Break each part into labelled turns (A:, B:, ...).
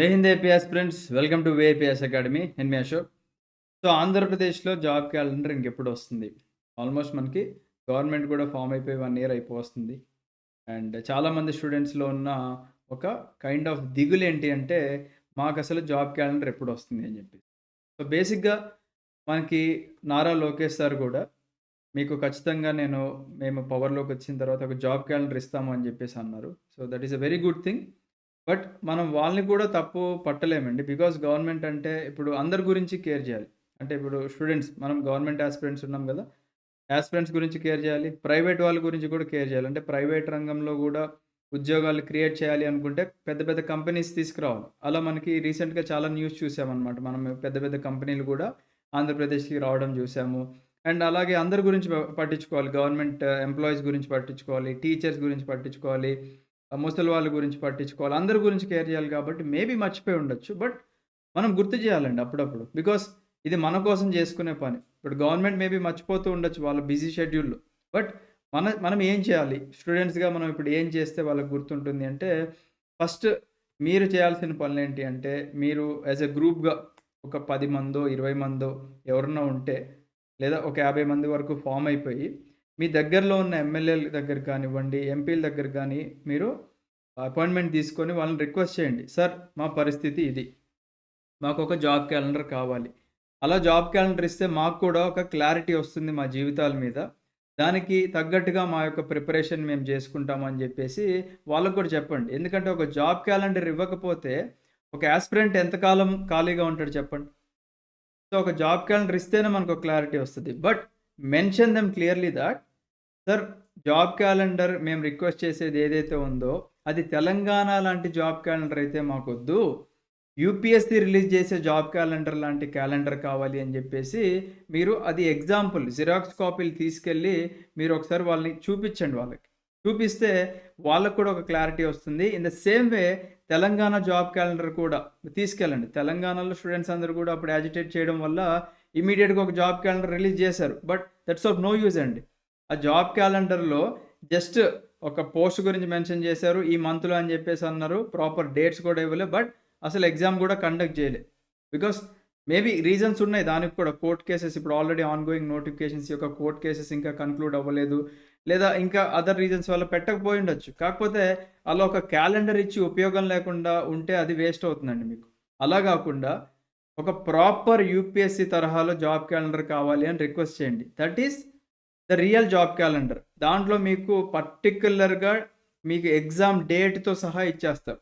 A: Jai Hind APS friends welcome to APS academy నేను మీ Ashok. So ఆంధ్రప్రదేశ్లో జాబ్ క్యాలెండర్ ఇంకెప్పుడు వస్తుంది? ఆల్మోస్ట్ మనకి గవర్నమెంట్ కూడా ఫామ్ అయిపోయి వన్ ఇయర్ అయిపోతుంది అండ్ చాలామంది స్టూడెంట్స్లో ఉన్న ఒక కైండ్ ఆఫ్ దిగులు ఏంటి అంటే మాకు అసలు జాబ్ క్యాలెండర్ ఎప్పుడు వస్తుంది అని చెప్పి సో బేసిక్గా మనకి నారా లోకేష్ సార్ కూడా మీకు ఖచ్చితంగా నేను మేము పవర్లోకి వచ్చిన తర్వాత ఒక జాబ్ క్యాలెండర్ ఇస్తాము అని చెప్పేసి అన్నారు. So that is a very good thing but మనం వాళ్ళని కూడా తప్పు పట్టలేమండి. బికాస్ గవర్నమెంట్ అంటే ఇప్పుడు అందరి గురించి కేర్ చేయాలి. అంటే ఇప్పుడు స్టూడెంట్స్ మనం గవర్నమెంట్ ఆస్పిరెంట్స్ ఉన్నాం కదా ఆస్పిరెంట్స్ గురించి కేర్ చేయాలి. ప్రైవేట్ వాళ్ళ గురించి కూడా కేర్ చేయాలి. అంటే ప్రైవేట్ రంగంలో కూడా ఉద్యోగాలు క్రియేట్ చేయాలి అనుకుంటే పెద్ద పెద్ద కంపెనీస్ తీసుకురావాలి. అలా మనకి రీసెంట్గా చాలా న్యూస్ చూసామన్నమాట. మనం పెద్ద పెద్ద కంపెనీలు కూడా ఆంధ్రప్రదేశ్కి రావడం చూసాము. అండ్ అలాగే అందరి గురించి పట్టించుకోవాలి. గవర్నమెంట్ ఎంప్లాయీస్ గురించి పట్టించుకోవాలి. టీచర్స్ గురించి పట్టించుకోవాలి. ముసలి వాళ్ళ గురించి పట్టించుకోవాలి. అందరి గురించి కేర్ చేయాలి కాబట్టి మేబీ మర్చిపోయి ఉండొచ్చు. బట్ మనం గుర్తు చేయాలండి అప్పుడప్పుడు. బికాస్ ఇది మన కోసం చేసుకునే పని. ఇప్పుడు గవర్నమెంట్ మేబీ మర్చిపోతూ ఉండొచ్చు వాళ్ళ బిజీ షెడ్యూల్లో బట్ మన మనం ఏం చేయాలి? స్టూడెంట్స్గా మనం ఇప్పుడు ఏం చేస్తే వాళ్ళకి గుర్తుంటుంది అంటే ఫస్ట్ మీరు చేయాల్సిన పనులు ఏంటి అంటే మీరు యాజ్ ఎ గ్రూప్గా ఒక పది మందో ఇరవై మందో ఎవరన్నా ఉంటే లేదా ఒక యాభై మంది వరకు ఫామ్ అయిపోయి మీ దగ్గరలో ఉన్న ఎమ్మెల్యేల దగ్గర కానివ్వండి ఎంపీల దగ్గర కానీ మీరు అపాయింట్మెంట్ తీసుకొని వాళ్ళని రిక్వెస్ట్ చేయండి. సార్ మా పరిస్థితి ఇది. మాకు ఒక జాబ్ క్యాలెండర్ కావాలి. అలా జాబ్ క్యాలెండర్ ఇస్తే మాకు కూడా ఒక క్లారిటీ వస్తుంది మా జీవితాల మీద. దానికి తగ్గట్టుగా మా యొక్క ప్రిపరేషన్ మేము చేసుకుంటామని చెప్పేసి వాళ్ళకు కూడా చెప్పండి. ఎందుకంటే ఒక జాబ్ క్యాలెండర్ ఇవ్వకపోతే ఒక యాస్పిరెంట్ ఎంతకాలం ఖాళీగా ఉంటాడు చెప్పండి. సో ఒక జాబ్ క్యాలెండర్ ఇస్తేనే మనకు క్లారిటీ వస్తుంది. But mention them clearly that sir job calendar మేము రిక్వెస్ట్ చేసేది ఏదైతే ఉందో అది తెలంగాణ లాంటి జాబ్ క్యాలెండర్ అయితే మాకొద్దు. యూపీఎస్సీ రిలీజ్ చేసే జాబ్ క్యాలెండర్ లాంటి క్యాలెండర్ కావాలి అని చెప్పేసి మీరు అది ఎగ్జాంపుల్ జిరాక్స్ కాపీలు తీసుకెళ్ళి మీరు ఒకసారి వాళ్ళని చూపించండి వాళ్ళకి. చూపిస్తే వాళ్ళకు కూడా ఒక క్లారిటీ వస్తుంది. In the same way Telangana job calendar కూడా తీసుకెళ్ళండి. తెలంగాణలో స్టూడెంట్స్ అందరూ కూడా అప్పుడు యాజిటేట్ చేయడం వల్ల ఇమీడియట్గా ఒక జాబ్ క్యాలెండర్ రిలీజ్ చేశారు. But that's of no use అండి. ఆ జాబ్ క్యాలెండర్లో జస్ట్ ఒక పోస్ట్ గురించి మెన్షన్ చేశారు ఈ మంత్లో అని చెప్పేసి అన్నారు ప్రాపర్ డేట్స్ కూడా ఇవ్వలేదు బట్ అసలు ఎగ్జామ్ కూడా కండక్ట్ చేయలేదు బికాస్ మేబీ రీజన్స్ ఉన్నాయి దానికి కూడా కోర్ట్ కేసెస్ ఇప్పుడు ఆల్రెడీ ఆన్ గోయింగ్ నోటిఫికేషన్స్ యొక్క కోర్ట్ కేసెస్ ఇంకా కన్క్లూడ్ అవ్వలేదు లేదా ఇంకా అదర్ రీజన్స్ వల్ల పెట్టకపోయి ఉండొచ్చు. కాకపోతే అలా ఒక క్యాలెండర్ ఇచ్చి ఉపయోగం లేకుండా ఉంటే అది వేస్ట్ అవుతుందండి మీకు. అలా కాకుండా ఒక ప్రాపర్ యూపీఎస్సీ తరహాలో జాబ్ క్యాలెండర్ కావాలి అని రిక్వెస్ట్ చేయండి. That is the real job calendar. దాంట్లో మీకు పర్టిక్యులర్గా మీకు ఎగ్జామ్ డేట్తో సహా ఇచ్చేస్తారు.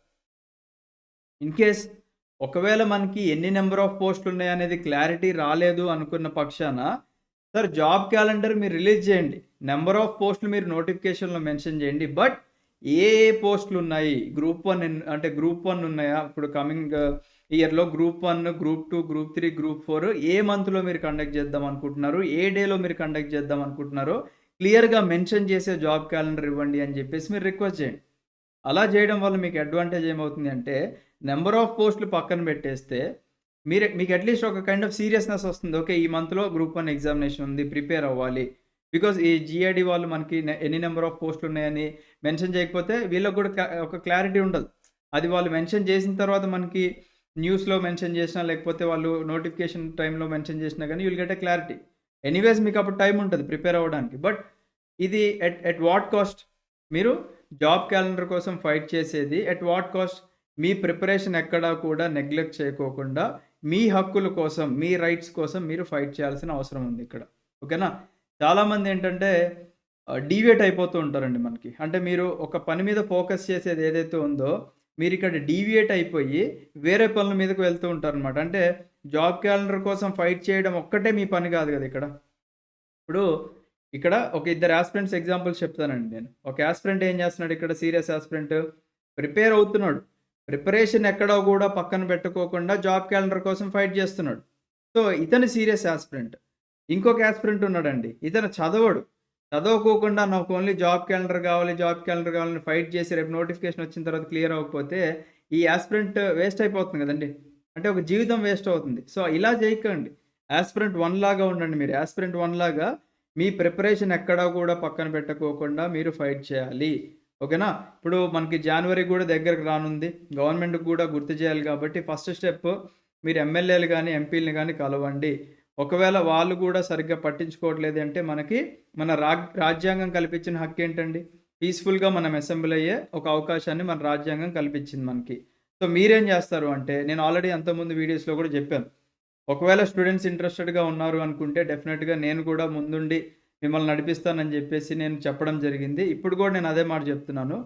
A: ఇన్ కేస్ ఒకవేళ మనకి ఎన్ని నెంబర్ ఆఫ్ పోస్టులు ఉన్నాయనేది క్లారిటీ రాలేదు అనుకున్న పక్షాన సార్ జాబ్ క్యాలెండర్ మీరు రిలీజ్ చేయండి. నెంబర్ ఆఫ్ పోస్టులు మీరు నోటిఫికేషన్లో మెన్షన్ చేయండి. బట్ ఏ ఏ పోస్టులు ఉన్నాయి? గ్రూప్ వన్ అంటే గ్రూప్ వన్ ఉన్నాయా? ఇప్పుడు కమింగ్ ఇయర్లో group one group two group three group four ఏ మంత్లో మీరు కండక్ట్ చేద్దాం అనుకుంటున్నారు? ఏ డేలో మీరు కండక్ట్ చేద్దాం అనుకుంటున్నారో క్లియర్గా మెన్షన్ చేసే జాబ్ క్యాలెండర్ ఇవ్వండి అని చెప్పేసి మీరు రిక్వెస్ట్ చేయండి. అలా చేయడం వల్ల మీకు అడ్వాంటేజ్ ఏమవుతుంది అంటే నెంబర్ ఆఫ్ పోస్టులు పక్కన పెట్టేస్తే మీరు మీకు అట్లీస్ట్ ఒక కైండ్ ఆఫ్ సీరియస్నెస్ వస్తుంది. ఓకే ఈ మంత్లో గ్రూప్ వన్ ఎగ్జామినేషన్ ఉంది ప్రిపేర్ అవ్వాలి. బికాజ్ ఈ జిఐడి వాళ్ళు మనకి ఎన్ని నెంబర్ ఆఫ్ పోస్టులు ఉన్నాయని మెన్షన్ చేయకపోతే వీళ్ళకి కూడా క్లా- ఒక క్లారిటీ ఉండదు. అది వాళ్ళు మెన్షన్ చేసిన తర్వాత మనకి న్యూస్లో మెన్షన్ చేసినా లేకపోతే వాళ్ళు నోటిఫికేషన్ టైంలో మెన్షన్ చేసినా కానీ will get a clarity anyways మీకు అప్పుడు టైం ఉంటుంది ప్రిపేర్ అవ్వడానికి. బట్ ఇది ఎట్ ఎట్ వాట్ కాస్ట్ మీరు జాబ్ క్యాలెండర్ కోసం ఫైట్ చేసేది ఎట్ వాట్ కాస్ట్ మీ ప్రిపరేషన్ ఎక్కడా కూడా నెగ్లెక్ట్ చేయకోకుండా మీ హక్కుల కోసం మీ రైట్స్ కోసం మీరు ఫైట్ చేయాల్సిన అవసరం ఉంది ఇక్కడ. ఓకేనా? చాలామంది ఏంటంటే డీవేట్ అయిపోతూ ఉంటారండి మనకి. అంటే మీరు ఒక పని మీద ఫోకస్ చేసేది ఏదైతే ఉందో మీరు ఇక్కడ డీవియేట్ అయిపోయి వేరే పనుల మీదకు వెళ్తూ ఉంటారనమాట అంటే జాబ్ క్యాలెండర్ కోసం ఫైట్ చేయడం ఒక్కటే మీ పని కాదు కదా ఇక్కడ? ఇప్పుడు ఇక్కడ ఒక ఇద్దరు ఆస్పిరెంట్స్ ఎగ్జాంపుల్స్ చెప్తానండి నేను. ఒక ఆస్పిరెంట్ ఏం చేస్తున్నాడు? ఇక్కడ సీరియస్ ఆస్పిరెంట్ ప్రిపేర్ అవుతున్నాడు. ప్రిపరేషన్ ఎక్కడో కూడా పక్కన పెట్టుకోకుండా జాబ్ క్యాలెండర్ కోసం ఫైట్ చేస్తున్నాడు. సో ఇతను సీరియస్ ఆస్పిరెంట్ ఇంకొక ఆస్పిరెంట్ ఉన్నాడండి. ఇతను చదవడు. చదవకోకుండా నాకు ఓన్లీ జాబ్ క్యాలెండర్ కావాలి జాబ్ క్యాలెండర్ కావాలని ఫైట్ చేసి రేపు నోటిఫికేషన్ వచ్చిన తర్వాత క్లియర్ అవ్వకపోతే ఈ ఆస్పిరెంట్ వేస్ట్ అయిపోతుంది కదండి. అంటే ఒక జీవితం వేస్ట్ అవుతుంది. సో ఇలా చేయకండి. ఆస్పిరెంట్ వన్ లాగా ఉండండి మీరు. ఆస్పిరెంట్ వన్ లాగా మీ ప్రిపరేషన్ ఎక్కడా కూడా పక్కన పెట్టుకోకుండా మీరు ఫైట్ చేయాలి. ఓకేనా ఇప్పుడు మనకి జనవరి కూడా దగ్గరకు రానుంది. గవర్నమెంట్కి కూడా గుర్తు చేయాలి కాబట్టి ఫస్ట్ స్టెప్ మీరు ఎమ్మెల్యేలు కానీ ఎంపీలను కానీ కలవండి. ఒకవేళ వాళ్ళు కూడా సరిగ్గా పట్టించుకోవట్లేదు అంటే మనకి మన రా రాజ్యాంగం కల్పించిన హక్కు ఏంటండి? పీస్ఫుల్గా మనం అసెంబ్లీ అయ్యే ఒక అవకాశాన్ని మన రాజ్యాంగం కల్పించింది మనకి. సో మీరేం చేస్తారు అంటే నేను ఆల్రెడీ అంతకుముందు వీడియోస్లో కూడా చెప్పాను. ఒకవేళ స్టూడెంట్స్ ఇంట్రెస్టెడ్గా ఉన్నారు అనుకుంటే డెఫినెట్గా నేను కూడా ముందుండి మిమ్మల్ని నడిపిస్తానని చెప్పేసి నేను చెప్పడం జరిగింది. ఇప్పుడు కూడా నేను అదే మాట చెప్తున్నాను.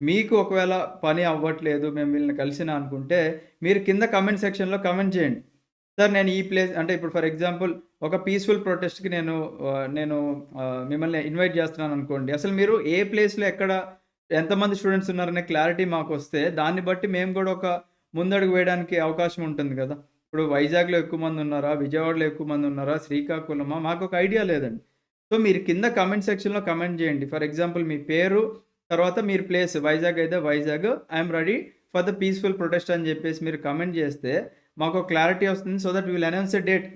A: మీకు ఒకవేళ పని అవ్వట్లేదు మేము వీళ్ళని కలిసిన అనుకుంటే మీరు కింద కమెంట్ సెక్షన్లో కమెంట్ చేయండి. సార్ నేను ఈ ప్లేస్ అంటే ఇప్పుడు ఫర్ ఎగ్జాంపుల్ ఒక పీస్ఫుల్ ప్రొటెస్ట్కి నేను నేను మిమ్మల్ని ఇన్వైట్ చేస్తున్నాను అనుకోండి. అసలు మీరు ఏ ప్లేస్లో ఎక్కడ ఎంతమంది స్టూడెంట్స్ ఉన్నారనే క్లారిటీ మాకు వస్తే దాన్ని బట్టి మేము కూడా ఒక ముందడుగు వేయడానికి అవకాశం ఉంటుంది కదా. ఇప్పుడు వైజాగ్లో ఎక్కువ మంది ఉన్నారా? విజయవాడలో ఎక్కువ మంది ఉన్నారా? శ్రీకాకుళమా? మాకు ఒక ఐడియా లేదండి. సో మీరు కింద కమెంట్ సెక్షన్లో కమెంట్ చేయండి. ఫర్ ఎగ్జాంపుల్ మీ పేరు తర్వాత మీరు ప్లేస్ వైజాగ్ అయితే Vizag I'm ready for the peaceful protest అని చెప్పేసి మీరు కమెంట్ చేస్తే మాకు క్లారిటీ వస్తుంది so that will announce a date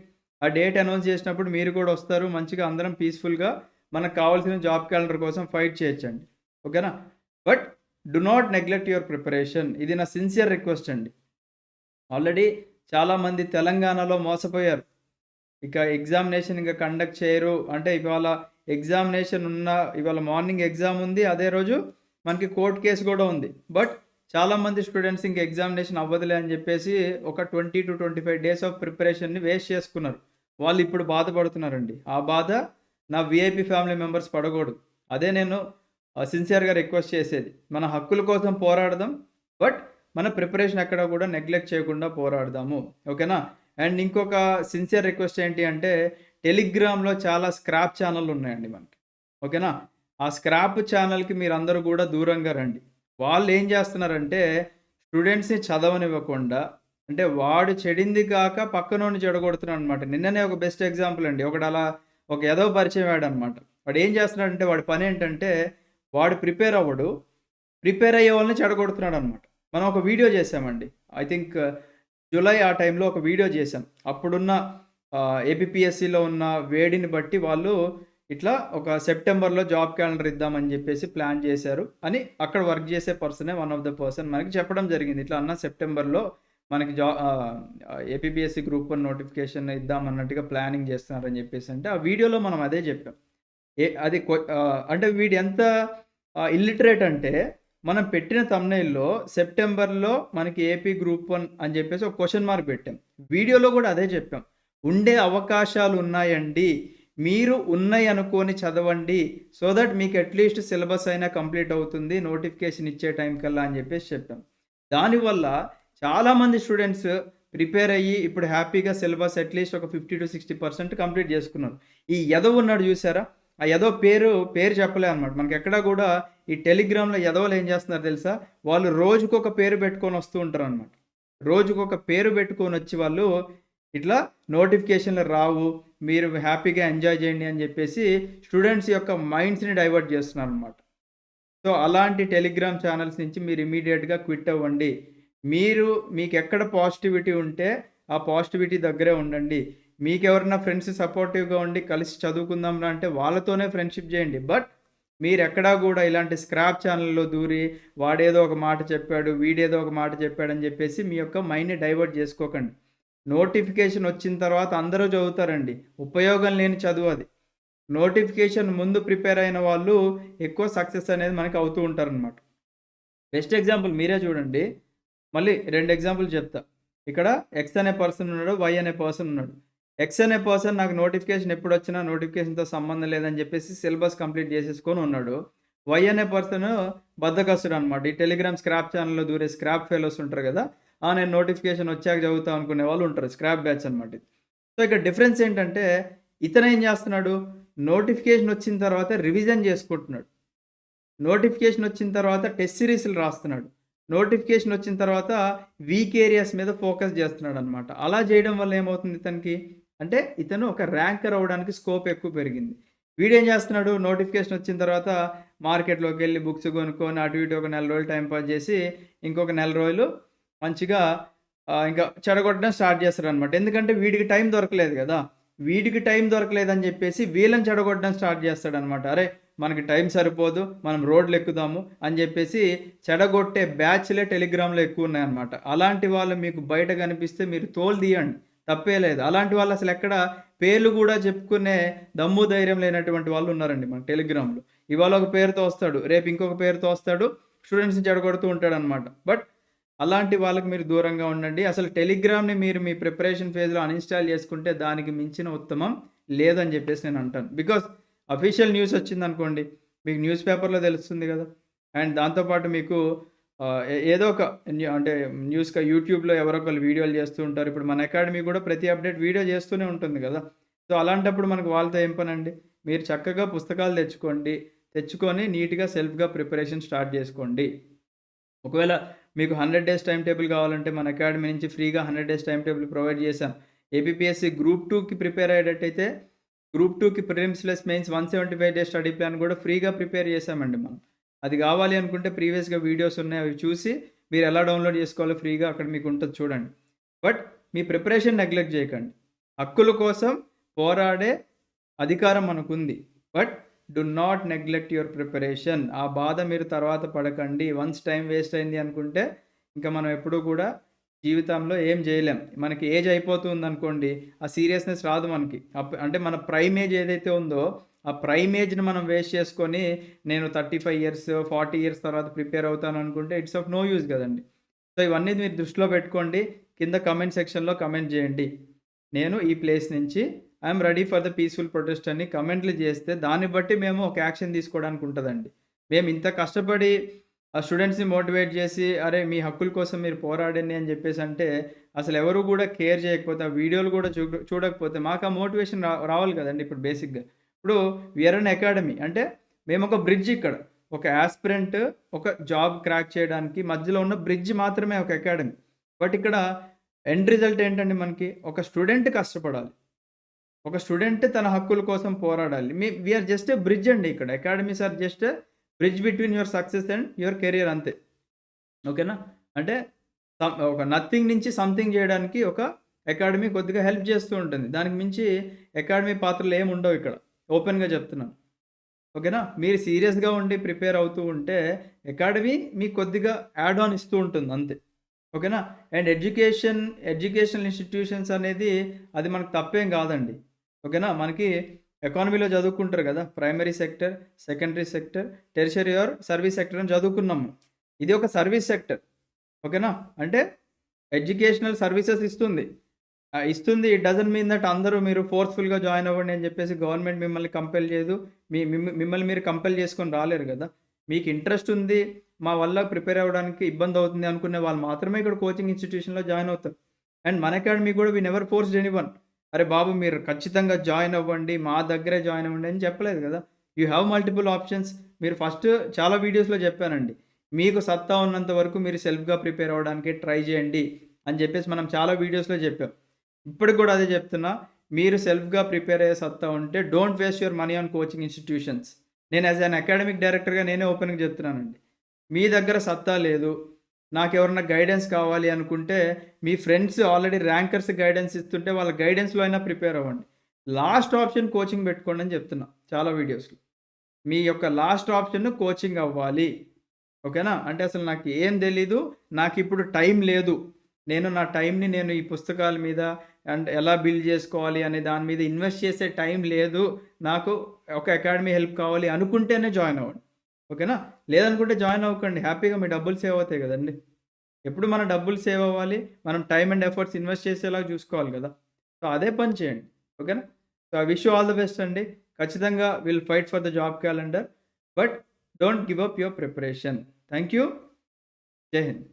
A: ఆ డేట్ అనౌన్స్ చేసినప్పుడు మీరు కూడా వస్తారు మంచిగా అందరం పీస్ఫుల్గా మనకు కావాల్సిన జాబ్ క్యాలెండర్ కోసం ఫైట్ చేయొచ్చండి. ఓకేనా but do not neglect your preparation ఇది నా సిన్సియర్ రిక్వెస్ట్ అండి. ఆల్రెడీ చాలామంది తెలంగాణలో మోసపోయారు. ఇక ఎగ్జామినేషన్ ఇంకా కండక్ట్ చేయరు. అంటే ఇవాళ ఎగ్జామినేషన్ ఉన్న ఇవాళ మార్నింగ్ ఎగ్జామ్ ఉంది అదే రోజు మనకి కోర్ట్ కేసు కూడా ఉంది. బట్ చాలామంది స్టూడెంట్స్ ఇంక ఎగ్జామినేషన్ అవ్వదులే అని చెప్పేసి ఒక twenty two twenty five days of ప్రిపరేషన్ని waste చేసుకున్నారు. వాళ్ళు ఇప్పుడు బాధపడుతున్నారండి. ఆ బాధ నా విఐపి ఫ్యామిలీ మెంబర్స్ పడకూడదు. అదే నేను సిన్సియర్గా రిక్వెస్ట్ చేసేది. మన హక్కుల కోసం పోరాడదాం బట్ మన ప్రిపరేషన్ ఎక్కడ కూడా నెగ్లెక్ట్ చేయకుండా పోరాడదాము. ఓకేనా? అండ్ ఇంకొక సిన్సియర్ రిక్వెస్ట్ ఏంటి అంటే టెలిగ్రామ్లో చాలా స్క్రాప్ ఛానల్ ఉన్నాయండి మనకి. ఓకేనా? ఆ స్క్రాప్ ఛానల్కి మీరు అందరూ కూడా దూరంగా రండి. వాళ్ళు ఏం చేస్తున్నారంటే స్టూడెంట్స్ని చదవనివ్వకుండా అంటే వాడు చెడింది కాక పక్కనోని చెడగొడుతున్నాడు అనమాట నిన్ననే ఒక బెస్ట్ ఎగ్జాంపుల్ అండి. ఒకడు అలా ఒక ఏదో పరిచయం వాడు అనమాట వాడు ఏం చేస్తున్నాడంటే వాడి పని ఏంటంటే వాడు ప్రిపేర్ అవ్వడు. ప్రిపేర్ అయ్యే వాళ్ళని చెడగొడుతున్నాడు అనమాట మనం ఒక వీడియో చేసామండి. ఐ థింక్ జూలై ఆ టైంలో ఒక వీడియో చేశాం అప్పుడున్న ఏపీఎస్సిలో ఉన్న వేడిని బట్టి వాళ్ళు ఇట్లా ఒక సెప్టెంబర్లో జాబ్ క్యాలెండర్ ఇద్దామని చెప్పేసి ప్లాన్ చేశారు. అని అక్కడ వర్క్ చేసే పర్సనే వన్ ఆఫ్ ద పర్సన్. మనకి చెప్పడం జరిగింది ఇట్లా అన్న సెప్టెంబర్లో మనకి జా ఏపీబిఎస్సి గ్రూప్ వన్ నోటిఫికేషన్ ఇద్దామన్నట్టుగా ప్లానింగ్ చేస్తున్నారని చెప్పేసి అంటే ఆ వీడియోలో మనం అదే చెప్పాం. ఏ అది అంటే వీడు ఎంత ఇల్లిటరేట్ అంటే మనం పెట్టిన తమ్నైల్లో సెప్టెంబర్లో మనకి ఏపీ గ్రూప్ వన్ అని చెప్పేసి ఒక క్వశ్చన్ మార్క్ పెట్టాం. వీడియోలో కూడా అదే చెప్పాం. ఉండే అవకాశాలు ఉన్నాయండి. మీరు ఉన్నాయి అనుకొని చదవండి సో దట్ మీకు అట్లీస్ట్ సిలబస్ అయినా కంప్లీట్ అవుతుంది నోటిఫికేషన్ ఇచ్చే టైం కల్లా అని చెప్పేసి చెప్పాం దానివల్ల చాలామంది స్టూడెంట్స్ ప్రిపేర్ అయ్యి ఇప్పుడు హ్యాపీగా సిలబస్ అట్లీస్ట్ ఒక fifty two sixty percent complete చేసుకున్నారు. ఈ ఎదవ ఉన్నాడు చూసారా? ఆ ఎదో పేరు పేరు చెప్పలే అనమాట మనకి ఎక్కడా కూడా ఈ టెలిగ్రామ్లో ఎదవలు ఏం చేస్తున్నారు తెలుసా? వాళ్ళు రోజుకొక పేరు పెట్టుకొని వస్తూ ఉంటారు అనమాట రోజుకొక పేరు పెట్టుకొని వచ్చి వాళ్ళు ఇట్లా నోటిఫికేషన్లు రావు మీరు హ్యాపీగా ఎంజాయ్ చేయండి అని చెప్పేసి స్టూడెంట్స్ యొక్క మైండ్స్ని డైవర్ట్ చేస్తున్నారు అనమాట సో అలాంటి టెలిగ్రామ్ ఛానల్స్ నుంచి మీరు ఇమీడియట్గా క్విట్ అవ్వండి. మీరు మీకు ఎక్కడ పాజిటివిటీ ఉంటే ఆ పాజిటివిటీ దగ్గరే ఉండండి. మీకు ఎవరైనా ఫ్రెండ్స్ సపోర్టివ్గా ఉండి కలిసి చదువుకుందాం అంటే వాళ్ళతోనే ఫ్రెండ్షిప్ చేయండి. బట్ మీరు ఎక్కడా కూడా ఇలాంటి స్క్రాప్ ఛానల్లో దూరి వాడేదో ఒక మాట చెప్పాడు వీడేదో ఒక మాట చెప్పాడని చెప్పేసి మీ యొక్క మైండ్ని డైవర్ట్ చేసుకోకండి. నోటిఫికేషన్ వచ్చిన తర్వాత అందరూ చదువుతారండి. ఉపయోగం లేని చదువు అది. నోటిఫికేషన్ ముందు ప్రిపేర్ అయిన వాళ్ళు ఎక్కువ సక్సెస్ అనేది మనకి అవుతూ ఉంటారనమాట బెస్ట్ ఎగ్జాంపుల్ మీరే చూడండి. మళ్ళీ రెండు ఎగ్జాంపుల్ చెప్తా. ఇక్కడ ఎక్స్ అనే పర్సన్ ఉన్నాడు వై అనే పర్సన్ ఉన్నాడు. ఎక్స్ అనే పర్సన్ నాకు నోటిఫికేషన్ ఎప్పుడు వచ్చినా నోటిఫికేషన్తో సంబంధం లేదని చెప్పేసి సిలబస్ కంప్లీట్ చేసేసుకొని ఉన్నాడు. వై అనే పర్సన్ బద్దకస్తుడు అనమాట ఈ టెలిగ్రామ్ స్క్రాప్ ఛానల్లో దూరే స్క్రాప్ ఫెలోస్ ఉంటారు కదా ఆ నేను నోటిఫికేషన్ వచ్చాక చదువుతా అనుకునే వాళ్ళు ఉంటారు స్క్రాప్ బ్యాచ్ అనమాట సో ఇక్కడ డిఫరెన్స్ ఏంటంటే ఇతను ఏం చేస్తున్నాడు? నోటిఫికేషన్ వచ్చిన తర్వాత రివిజన్ చేసుకుంటున్నాడు. నోటిఫికేషన్ వచ్చిన తర్వాత టెస్ట్ సిరీస్లు రాస్తున్నాడు. నోటిఫికేషన్ వచ్చిన తర్వాత వీక్ ఏరియాస్ మీద ఫోకస్ చేస్తున్నాడు అనమాట అలా చేయడం వల్ల ఏమవుతుంది ఇతనికి? అంటే ఇతను ఒక ర్యాంకర్ అవ్వడానికి స్కోప్ ఎక్కువ పెరిగింది. వీడేం చేస్తున్నాడు? నోటిఫికేషన్ వచ్చిన తర్వాత మార్కెట్లోకి వెళ్ళి బుక్స్ కొనుక్కొని అటు ఇటు ఒక నెల రోజులు టైం పాస్ చేసి ఇంకొక నెల రోజులు మంచిగా ఇంకా చెడగొట్టడం స్టార్ట్ చేస్తారు అనమాట ఎందుకంటే వీడికి టైం దొరకలేదు కదా. వీడికి టైం దొరకలేదని చెప్పేసి వీళ్ళని చెడగొట్టడం స్టార్ట్ చేస్తాడు అనమాట అరే మనకి టైం సరిపోదు మనం రోడ్లు ఎక్కుదాము అని చెప్పేసి చెడగొట్టే బ్యాచ్లే టెలిగ్రామ్లో ఎక్కువ ఉన్నాయన్నమాట. అలాంటి వాళ్ళు మీకు బయట కనిపిస్తే మీరు తోలు తీయండి. తప్పే లేదు. అలాంటి వాళ్ళు అసలు ఎక్కడ పేర్లు కూడా చెప్పుకునే దమ్ము ధైర్యం లేనటువంటి వాళ్ళు ఉన్నారండి మన టెలిగ్రామ్లో. ఇవాళ ఒక పేరుతో వస్తాడు రేపు ఇంకొక పేరుతో వస్తాడు స్టూడెంట్స్ని చెడగొడుతూ ఉంటాడు అనమాట బట్ అలాంటి వాళ్ళకి మీరు దూరంగా ఉండండి. అసలు టెలిగ్రామ్ని మీరు మీ ప్రిపరేషన్ ఫేజ్లో అన్ఇన్స్టాల్ చేసుకుంటే దానికి మించిన ఉత్తమం లేదని చెప్పేసి నేను అంటాను. బికాస్ అఫీషియల్ న్యూస్ వచ్చింది అనుకోండి మీకు న్యూస్ పేపర్లో తెలుస్తుంది కదా. అండ్ దాంతోపాటు మీకు ఏదో ఒక అంటే న్యూస్గా యూట్యూబ్లో ఎవరో ఒకరు వీడియోలు చేస్తూ ఉంటారు. ఇప్పుడు మన అకాడమీ కూడా ప్రతి అప్డేట్ వీడియో చేస్తూనే ఉంటుంది కదా. సో అలాంటప్పుడు మనకు వాళ్ళతో ఏం పని అండి మీరు చక్కగా పుస్తకాలు తెచ్చుకోండి. తెచ్చుకొని నీట్గా సెల్ఫ్గా ప్రిపరేషన్ స్టార్ట్ చేసుకోండి. ఒకవేళ మీకు హండ్రెడ్ డేస్ టైం టేబుల్ కావాలంటే మన అకాడమీ నుంచి ఫ్రీగా hundred days time table provide చేశాం. ఏపీఎస్సి గ్రూప్ టూకి ప్రిపేర్ అయ్యేటట్టయితే గ్రూప్ టూకి ప్రిలిమ్స్లెస్ mains one seventy five days study plan కూడా ఫ్రీగా ప్రిపేర్ చేశామండి మనం. అది కావాలి అనుకుంటే ప్రీవియస్గా వీడియోస్ ఉన్నాయి అవి చూసి మీరు ఎలా డౌన్లోడ్ చేసుకోవాలో ఫ్రీగా అక్కడ మీకు ఉంటుంది చూడండి. బట్ మీ ప్రిపరేషన్ నెగ్లెక్ట్ చేయకండి. హక్కుల కోసం పోరాడే అధికారం మనకుంది. But do not neglect your preparation ఆ బాధ మీరు తర్వాత పడకండి. వన్స్ టైం వేస్ట్ అయింది అనుకుంటే ఇంకా మనం ఎప్పుడూ కూడా జీవితంలో ఏం చేయలేం. మనకి ఏజ్ అయిపోతుంది అనుకోండి ఆ సీరియస్నెస్ రాదు మనకి. అంటే మన ప్రైమ్ ఏజ్ ఏదైతే ఉందో ఆ ప్రైమేజ్ని మనం వేస్ట్ చేసుకొని నేను thirty five years forty years తర్వాత ప్రిపేర్ అవుతాను అనుకుంటే ఇట్స్ ఆఫ్ నో యూజ్ కదండి. సో ఇవన్నీ మీరు దృష్టిలో పెట్టుకోండి కింద కమెంట్ సెక్షన్లో కమెంట్ చేయండి. నేను ఈ ప్లేస్ నుంచి I'm ready for the peaceful protest అని కమెంట్లు చేస్తే దాన్ని బట్టి మేము ఒక యాక్షన్ తీసుకోవడానికి ఉంటుందండి. మేము ఇంత కష్టపడి ఆ స్టూడెంట్స్ని మోటివేట్ చేసి అరే మీ హక్కుల కోసం మీరు పోరాడండి అని చెప్పేసి అంటే అసలు ఎవరు కూడా కేర్ చేయకపోతే ఆ వీడియోలు కూడా చూ చూడకపోతే మాకు ఆ మోటివేషన్ రా రావాలి కదండి ఇప్పుడు బేసిక్గా. ఇప్పుడు విఆర్ అన్ అకాడమీ అంటే మేము ఒక బ్రిడ్జ్ ఇక్కడ ఒక యాస్పిరెంట్ ఒక జాబ్ క్రాక్ చేయడానికి మధ్యలో ఉన్న బ్రిడ్జ్ మాత్రమే ఒక అకాడమీ బట్ ఇక్కడ ఎండ్ రిజల్ట్ ఏంటంటే మనకి? ఒక స్టూడెంట్ కష్టపడాలి. ఒక స్టూడెంట్ తన హక్కుల కోసం పోరాడాలి. మీ వీఆర్ జస్ట్ ఏ బ్రిడ్జ్ అండి ఇక్కడ. Academies are just bridge between your success and your career అంతే. ఓకేనా అంటే ఒక నథింగ్ నుంచి సంథింగ్ చేయడానికి ఒక అకాడమీ కొద్దిగా హెల్ప్ చేస్తూ ఉంటుంది. దానికి మించి అకాడమీ పాత్రలు ఏమి ఉండవు ఇక్కడ. ఓపెన్గా చెప్తున్నాను. ఓకేనా? మీరు సీరియస్గా ఉండి ప్రిపేర్ అవుతూ ఉంటే అకాడమీ మీకు కొద్దిగా యాడ్ ఆన్ ఇస్తూ ఉంటుంది అంతే. ఓకేనా? అండ్ ఎడ్యుకేషన్ ఎడ్యుకేషనల్ ఇన్స్టిట్యూషన్స్ అనేది అది మనకు తప్పేం కాదండి. ఓకేనా? మనకి ఎకానమీలో చదువుకుంటారు కదా? Primary sector secondary sector tertiary or service sector అని చదువుకున్నాము. ఇది ఒక సర్వీస్ సెక్టర్. ఓకేనా? అంటే ఎడ్యుకేషనల్ సర్వీసెస్ ఇస్తుంది. ఇస్తుంది. ఇట్ డజన్ మీన్ దట్ అందరూ మీరు ఫోర్స్ఫుల్గా జాయిన్ అవ్వండి అని చెప్పేసి గవర్నమెంట్ మిమ్మల్ని కంపెల్ చేయదు. మీ మిమ్మల్ని మీరు కంపెల్ చేసుకొని రాలేరు కదా. మీకు ఇంట్రెస్ట్ ఉంది మా వల్ల ప్రిపేర్ అవ్వడానికి ఇబ్బంది అవుతుంది అనుకునే వాళ్ళు మాత్రమే ఇక్కడ కోచింగ్ ఇన్స్టిట్యూషన్లో జాయిన్ అవుతారు. అండ్ మన అకాడమీ కూడా we never forced any one అరే బాబు మీరు ఖచ్చితంగా జాయిన్ అవ్వండి మా దగ్గరే జాయిన్ అవ్వండి అని చెప్పలేదు కదా. యూ హ్యావ్ మల్టిపుల్ ఆప్షన్స్ మీరు ఫస్ట్ చాలా వీడియోస్లో చెప్పానండి. మీకు సత్తా ఉన్నంత వరకు మీరు సెల్ఫ్గా ప్రిపేర్ అవ్వడానికి ట్రై చేయండి అని చెప్పేసి మనం చాలా వీడియోస్లో చెప్పాం. ఇప్పటికి కూడా అదే చెప్తున్నా. మీరు సెల్ఫ్గా ప్రిపేర్ అయ్యే సత్తా ఉంటే don't waste your money on coaching institutions. నేను యాజ్ అన్ అకాడమిక్ డైరెక్టర్గా నేనే ఓపెన్గా చెప్తున్నానండి. మీ దగ్గర సత్తా లేదు. నాకు ఎవరన్నా గైడెన్స్ కావాలి అనుకుంటే మీ ఫ్రెండ్స్ ఆల్రెడీ ర్యాంకర్స్ గైడెన్స్ ఇస్తుంటే వాళ్ళ గైడెన్స్లో అయినా ప్రిపేర్ అవ్వండి. లాస్ట్ ఆప్షన్ కోచింగ్ పెట్టుకోండి అని చెప్తున్నా చాలా వీడియోస్లో. మీ యొక్క లాస్ట్ ఆప్షన్ కోచింగ్ అవ్వాలి. ఓకేనా? అంటే అసలు నాకు ఏం తెలీదు. నాకు ఇప్పుడు టైం లేదు. నేను నా టైంని నేను ఈ పుస్తకాల మీద అండ్ ఎలా బిల్డ్ చేసుకోవాలి అనే దాని మీద ఇన్వెస్ట్ చేసే టైం లేదు. నాకు ఒక అకాడమీ హెల్ప్ కావాలి అనుకుంటేనే జాయిన్ అవ్వండి. ఓకేనా? లేదనుకుంటే జాయిన్ అవ్వకండి. హ్యాపీగా మీ డబ్బులు సేవ్ అవుతాయి కదండి. ఎప్పుడు మన డబ్బులు సేవ్ అవ్వాలి? మనం టైం అండ్ ఎఫర్ట్స్ ఇన్వెస్ట్ చేసేలాగా చూసుకోవాలి కదా. సో అదే పని చేయండి. ఓకేనా? So I wish all the best అండి. ఖచ్చితంగా will fight for the job calendar. But don't give up your preparation. Thank you Jai Hind.